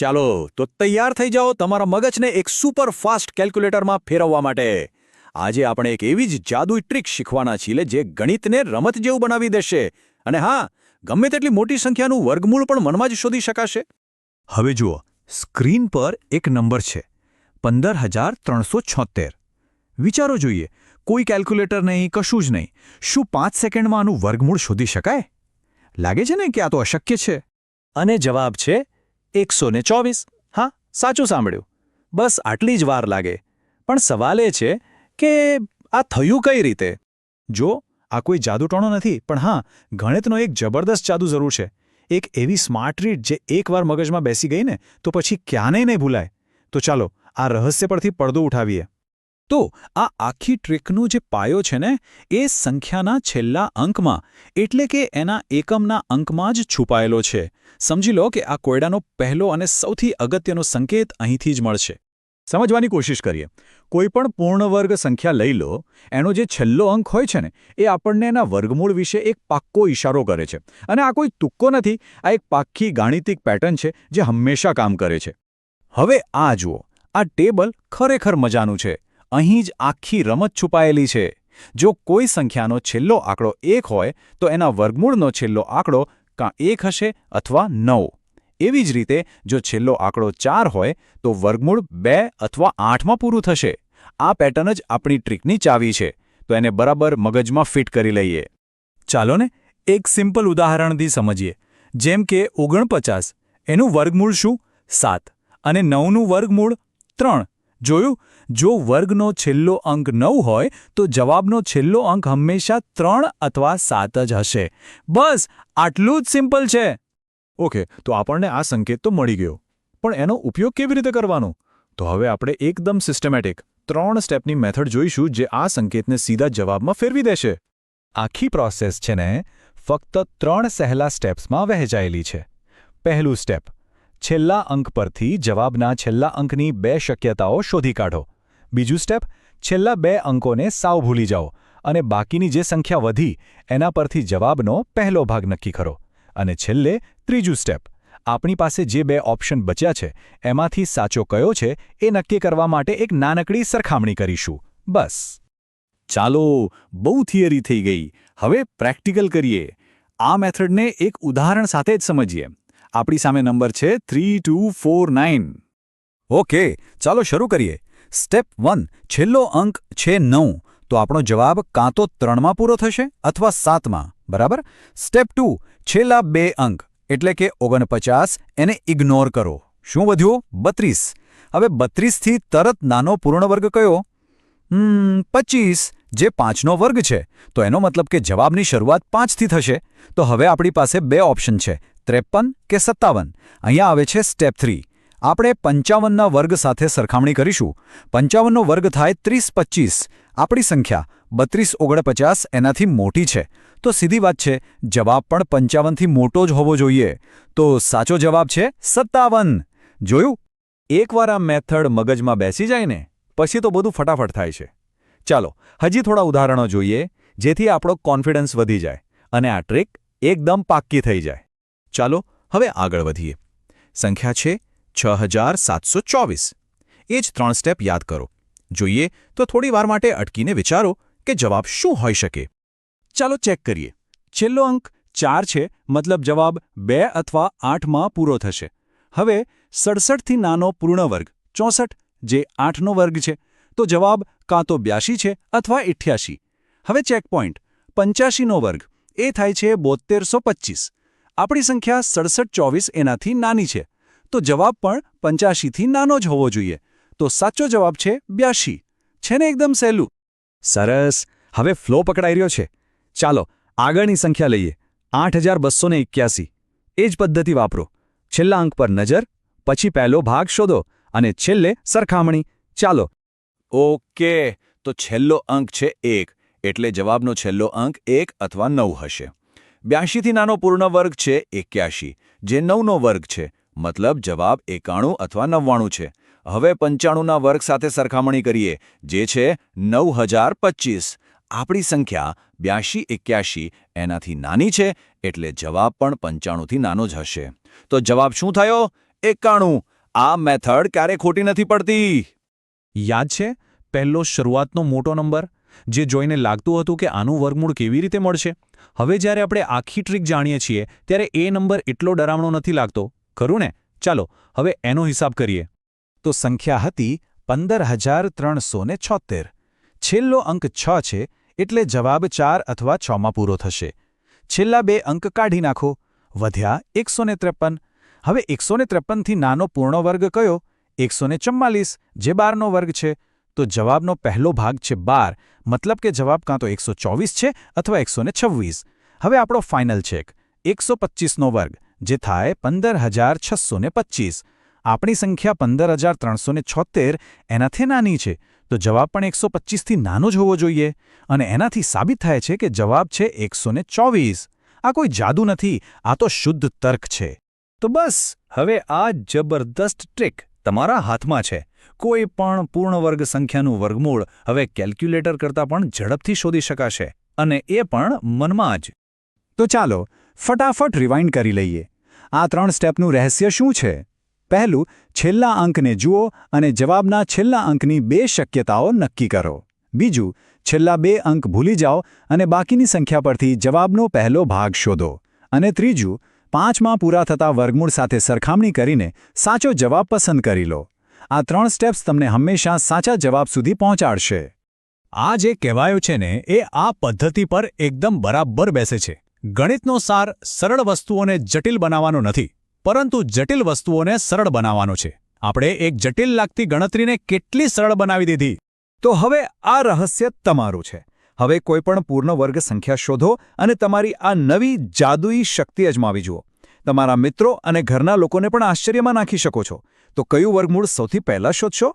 ચાલો, તો તૈયાર થઈ જાઓ તમારા મગજને એક સુપર ફાસ્ટ કેલ્ક્યુલેટરમાં ફેરવવા માટે. આજે આપણે એક એવી જ જાદુઈ ટ્રીક શીખવાના છીએ જે ગણિતને રમત જેવું બનાવી દેશે. અને હા, ગમે તેટલી મોટી સંખ્યાનું વર્ગમૂળ પણ મનમાં જ શોધી શકાશે. હવે જુઓ, સ્ક્રીન પર એક નંબર છે. પંદર હજાર ત્રણસો છોતેર વિચારો જોઈએ, કોઈ કેલ્ક્યુલેટર નહીં, કશું જ નહીં. શું પાંચ સેકન્ડમાં આનું વર્ગમૂળ શોધી શકાય? લાગે છે ને કે આ તો અશક્ય છે? અને જવાબ છે એકસો ને ચોવીસ, હા, સાચું સાંભળ્યું. બસ આટલી જ વાર લાગે. પણ સવાલ એ છે કે આ થયું કઈ રીતે? જો, આ કોઈ જાદુટોણો નથી, પણ હા, ગણિતનો એક જબરદસ્ત જાદુ જરૂર છે. એક એવી સ્માર્ટ રીડ જે એકવાર મગજમાં બેસી ગઈ ને, તો પછી ક્યાંને નહીં ભૂલાય. તો ચાલો, આ રહસ્ય પરથી પડદો ઉઠાવીએ. તો આ આખી ટ્રીકનો જે પાયો છે ને, એ સંખ્યાના છેલ્લા અંકમાં, એટલે કે એના એકમના અંકમાં જ છુપાયેલો છે. સમજી લો કે આ કોયડાનો પહેલો અને સૌથી અગત્યનો સંકેત અહીંથી જ મળશે. સમજવાની કોશિશ કરીએ. કોઈ પણ પૂર્ણ વર્ગ સંખ્યા લઈ લો. એનો જે છેલ્લો અંક હોય છે ને, એ આપણને એના વર્ગમૂળ વિશે એક પાક્કો ઇશારો કરે છે. અને આ કોઈ તુક્કો નથી. આ એક પાક્કી ગાણિતિક પેટર્ન છે, જે હંમેશા કામ કરે છે. હવે આ જુઓ. આ ટેબલ ખરેખર મજાનું છે. અહીં જ આખી રમત છુપાયેલી છે. જો કોઈ સંખ્યાનો છેલ્લો આંકડો એક હોય, તો એના વર્ગમૂળનો છેલ્લો આંકડો કાં એક હશે અથવા નવ. એવી જ રીતે, જો છેલ્લો આંકડો ચાર હોય, તો વર્ગમૂળ બે અથવા આઠમાં પૂરું થશે. આ પેટર્ન જ આપણી ટ્રીકની ચાવી છે. તો એને બરાબર મગજમાં ફિટ કરી લઈએ. ચાલો ને એક સિમ્પલ ઉદાહરણથી સમજીએ. જેમ કે ઓગણપચાસ, એનું વર્ગમૂળ શું? સાત. અને નવનું વર્ગમૂળ ત્રણ. જોયું? જો વર્ગનો છેલ્લો અંક નવ હોય, તો જવાબનો છેલ્લો અંક હંમેશા ત્રણ અથવા સાત જ હશે. બસ, આટલું જ સિમ્પલ છે. ઓકે, તો આપણને આ સંકેત તો મળી ગયો. પણ એનો ઉપયોગ કેવી રીતે કરવાનો? તો હવે આપણે એકદમ સિસ્ટમેટિક ત્રણ સ્ટેપની મેથડ જોઈશું જે આ સંકેતને સીધા જવાબમાં ફેરવી દેશે. આખી પ્રોસેસ છે ને, ફક્ત ત્રણ સહેલા સ્ટેપ્સમાં વહેંચાયેલી છે. પહેલું સ્ટેપ છેલ્લા અંક પરથી જવાબના છેલ્લા અંકની બે શક્યતાઓ શોધી કાઢો. બીજું સ્ટેપ, છેલ્લા બે અંકોને સાવ ભૂલી જાઓ અને બાકીની જે સંખ્યા વધી, એના પરથી જવાબનો પહેલો ભાગ નક્કી કરો. અને છેલ્લે ત્રીજું સ્ટેપ, આપણી પાસે જે બે ઓપ્શન બચ્યા છે, એમાંથી સાચો કયો છે, એ નક્કી કરવા માટે એક નાનકડી સરખામણી કરીશું. બસ. ચાલો, બહુ થિયરી થઈ ગઈ. હવે પ્રેક્ટિકલ કરીએ. આ મેથડને એક ઉદાહરણ સાથે જ સમજીએ. આપણી સામે નંબર છે three two four nine okay ચાલો શરૂ કરીએ. સ્ટેપ વન છેલ્લો અંક છે નવ. તો આપણો જવાબ કાં તો ત્રણમાં પૂરો થશે અથવા સાતમાં, બરાબર? સ્ટેપ ટુ છેલ્લા બે અંક, એટલે કે ઓગણપચાસ, એને ઇગ્નોર કરો. શું વધ્યું? બત્રીસ. હવે બત્રીસથી તરત નાનો પૂર્ણ વર્ગ કયો પચીસ, જે પાંચનો વર્ગ છે. તો એનો મતલબ કે જવાબની શરૂઆત પાંચથી થશે. તો હવે આપણી પાસે બે ઓપ્શન છે. ત્રેપન કે સત્તાવન? અહીંયા આવે છે સ્ટેપ થ્રી આપણે પંચાવનના વર્ગ સાથે સરખામણી કરીશું. પંચાવનનો વર્ગ થાય ત્રીસ પચીસ. આપણી સંખ્યા બત્રીસ ઓગણપચાસ એનાથી મોટી છે. તો સીધી વાત છે, જવાબ પણ પંચાવનથી મોટો જ હોવો જોઈએ. તો સાચો જવાબ છે સત્તાવન. જોયું? એકવાર આ મેથડ મગજમાં બેસી જાય ને, પછી તો બધું ફટાફટ થાય છે. ચાલો, હજી થોડા ઉદાહરણો જોઈએ, જેથી આપણો કોન્ફિડન્સ વધી જાય અને આ ટ્રીક એકદમ પાક્કી થઈ જાય. ચાલો હવે આગળ વધીએ. સંખ્યા છે છ હજાર સાતસો ચોવીસ. એ જ ત્રણ સ્ટેપ યાદ કરો. જોઈએ તો થોડી વાર માટે અટકીને વિચારો કે જવાબ શું હોઈ શકે. ચાલો ચેક કરીએ. છેલ્લો અંક ચાર છે, મતલબ જવાબ બે અથવા આઠમાં પૂરો થશે. હવે સડસઠથી નાનો પૂર્ણ વર્ગ, ચોસઠ, જે આઠનો વર્ગ છે, તો જવાબ કાં તો બ્યાશી છે અથવા ઇઠ્યાસી હવે ચેકપોઇન્ટ પંચ્યાસીનો વર્ગ, એ થાય છે બોતેરસો પચીસ. આપણી સંખ્યા સડસઠ ચોવીસ એનાથી નાની છે. તો જવાબ પણ પંચ્યાસીથી નાનો જ હોવો જોઈએ. તો સાચો જવાબ છે બ્યાશી. છે ને એકદમ સહેલું? સરસ. હવે ફ્લો પકડાઈ રહ્યો છે. ચાલો, આગળની સંખ્યા લઈએ. આઠ હજાર બસોને એક્યાસી. એ જ પદ્ધતિ વાપરો. છેલ્લા અંક પર નજર, પછી પહેલો ભાગ શોધો અને છેલ્લે સરખામણી. ચાલો. ઓકે. તો છેલ્લો અંક છે એક. એટલે જવાબનો છેલ્લો અંક એક અથવા નવ હશે. બ્યાશીથી નાનો પૂર્ણ વર્ગ છે એક્યાશી, જે નવનો વર્ગ છે, મતલબ જવાબ એકાણું અથવા નવ્વાણું છે. હવે પંચાણુંના વર્ગ સાથે સરખામણી કરીએ, જે છે નવ આપણી સંખ્યા બ્યાશી એક્યાશી એનાથી નાની છે, એટલે જવાબ પણ પંચાણુંથી નાનો જ હશે. તો જવાબ શું થયો? એકાણું. આ મેથડ ક્યારે ખોટી નથી પડતી? યાદ છે? પહેલો શરૂઆતનો મોટો નંબર જે જોઈને લાગતું હતું કે આનું વર્ગમૂળ કેવી રીતે મળશે. હવે જ્યારે આપણે આખી ટ્રીક જાણીએ છીએ, ત્યારે એ નંબર એટલો ડરામણો નથી લાગતો. ખરું ને? ચાલો, હવે એનો હિસાબ કરીએ. તો સંખ્યા હતી પંદર હજાર ત્રણસો ને છેલ્લો અંક છ છે, એટલે જવાબ ચાર અથવા છમાં પૂરો થશે. છેલ્લા બે અંક કાઢી નાખો. વધ્યા એકસો ત્રેપન. હવે એકસો ત્રેપનથી નાનો પૂર્ણ વર્ગ કયો? એકસો ચમ્માલીસ, જે બારનો વર્ગ છે. તો જવાબનો પહેલો ભાગ છે બાર. મતલબ કે જવાબ કાં તો એકસો છે અથવા એકસો હવે આપણો ફાઇનલ ચેક એકસો પચ્ચીસનો વર્ગ, જે થાય પંદર હજાર છસો ને પચ્ચીસ આપણી સંખ્યા પંદર હજાર ત્રણસો ને છોતેર. એનાથી નાની છે. તો જવાબ પણ એકસો પચ્ચીસથી નાનો જ હોવો જોઈએ. અને એનાથી સાબિત થાય છે કે જવાબ છે એકસો ને ચોવીસ. આ કોઈ જાદુ નથી. આ તો શુદ્ધ તર્ક છે. તો બસ, હવે આ જબરદસ્ત ટ્રીક તમારા હાથમાં છે. કોઈ પણ પૂર્ણ વર્ગ સંખ્યાનું વર્ગમૂળ હવે કેલ્ક્યુલેટર કરતાં પણ ઝડપથી શોધી શકાશે અને એ પણ મનમાં જ. તો ચાલો, ફટાફટ રિવાઇન્ડ કરી લઈએ. આ ત્રણ સ્ટેપનું રહસ્ય શું છે? પહેલું, છેલ્લા અંકને જુઓ અને જવાબના છેલ્લા અંકની બે શક્યતાઓ નક્કી કરો. બીજું, છેલ્લા બે અંક ભૂલી જાઓ અને બાકીની સંખ્યા પરથી જવાબનો પહેલો ભાગ શોધો. અને ત્રીજું, પાંચમાં પૂરા થતા વર્ગમૂળ સાથે સરખામણી કરીને સાચો જવાબ પસંદ કરી લો. આ ત્રણ સ્ટેપ્સ તમને હંમેશા સાચા જવાબ સુધી પહોંચાડશે. આ જે કહેવાયું છે ને, એ આ પદ્ધતિ પર એકદમ બરાબર બેસે છે. ગણિતનો સાર સરળ વસ્તુઓને જટિલ બનાવવાનો નથી, પરંતુ જટિલ વસ્તુઓને સરળ બનાવવાનો છે. આપણે એક જટિલ લાગતી ગણતરીને કેટલી સરળ બનાવી દીધી? તો હવે આ રહસ્ય તમારું છે. હવે કોઈપણ પૂર્ણ વર્ગ સંખ્યા શોધો અને તમારી આ નવી જાદુઈ શક્તિ અજમાવી જુઓ. તમારા મિત્રો અને ઘરના લોકોને પણ આશ્ચર્યમાં નાખી શકો છો. તો કયું વર્ગમૂળ સૌથી પહેલાં શોધશો?